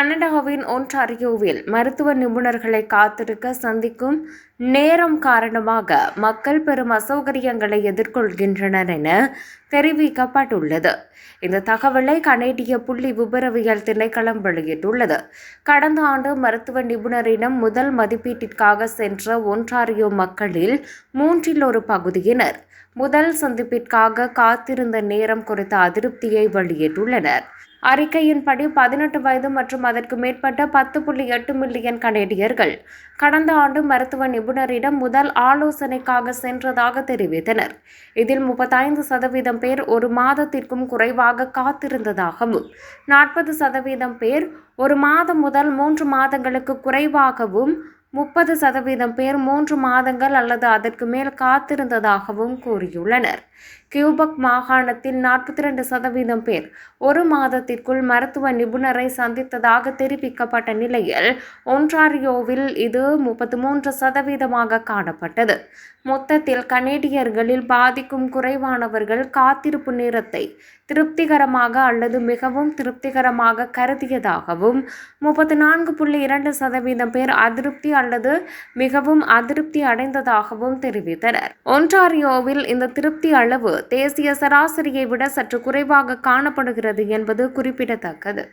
கனடாவின் ஒன்டாரியோவில் மருத்துவ நிபுணர்களை காத்திருக்க சந்திக்கும் நேரம் காரணமாக மக்கள் பெரும் அசௌகரியங்களை எதிர்கொள்கின்றனர் என தெரிவிக்கப்பட்டுள்ளது. இந்த தகவலை கனேடிய புள்ளி விபரவியல் திணைக்களம் வெளியிட்டுள்ளது. கடந்த ஆண்டு மருத்துவ நிபுணரிடம் முதல் மதிப்பீட்டிற்காக சென்ற ஒன்டாரியோ மக்களில் மூன்றில் ஒரு பகுதியினர். முதல் சந்திப்பிற்காக காத்திருந்த நேரம் குறித்த அதிருப்தியை வெளியிட்டுள்ளனர். அறிக்கையின்படி பதினெட்டு வயது மற்றும் அதற்கு மேற்பட்ட பத்து புள்ளி எட்டு மில்லியன் கனேடியர்கள் கடந்த ஆண்டு மருத்துவ நிபுணரிடம் முதல் ஆலோசனைக்காக சென்றதாக தெரிவித்தனர். இதில் முப்பத்தைந்து சதவீதம் பேர் ஒரு மாதத்திற்கும் குறைவாக காத்திருந்ததாகவும் நாற்பது சதவீதம் பேர் ஒரு மாதம் முதல் மூன்று மாதங்களுக்கு குறைவாகவும் முப்பது சதவீதம் பேர் மூன்று மாதங்கள் அல்லது அதற்கு மேல் காத்திருந்ததாகவும் கூறியுள்ளனர். கியூபக் மாகாணத்தில் நாற்பத்தி ரெண்டு சதவீதம் பேர் ஒரு மாதத்திற்குள் மருத்துவ நிபுணரை சந்தித்ததாக தெரிவிக்கப்பட்ட நிலையில் ஒன்றாரியோவில் இது முப்பத்தி மூன்று சதவீதமாக காணப்பட்டது. மொத்தத்தில் கனேடியர்களில் பாதிக்கும் குறைவானவர்கள் காத்திருப்பு நேரத்தை திருப்திகரமாக அல்லது மிகவும் திருப்திகரமாக கருதியதாகவும் முப்பத்தி நான்கு புள்ளி இரண்டு சதவீதம் பேர் அதிருப்தி அல்லது மிகவும் அதிருப்தி அடைந்ததாகவும் தெரிவித்தனர். ஒன்றாரியோவில் இந்த திருப்தி அளவு தேசிய சராசரியை விட சற்று குறைவாக காணப்படுகிறது என்பது குறிப்பிடத்தக்கது.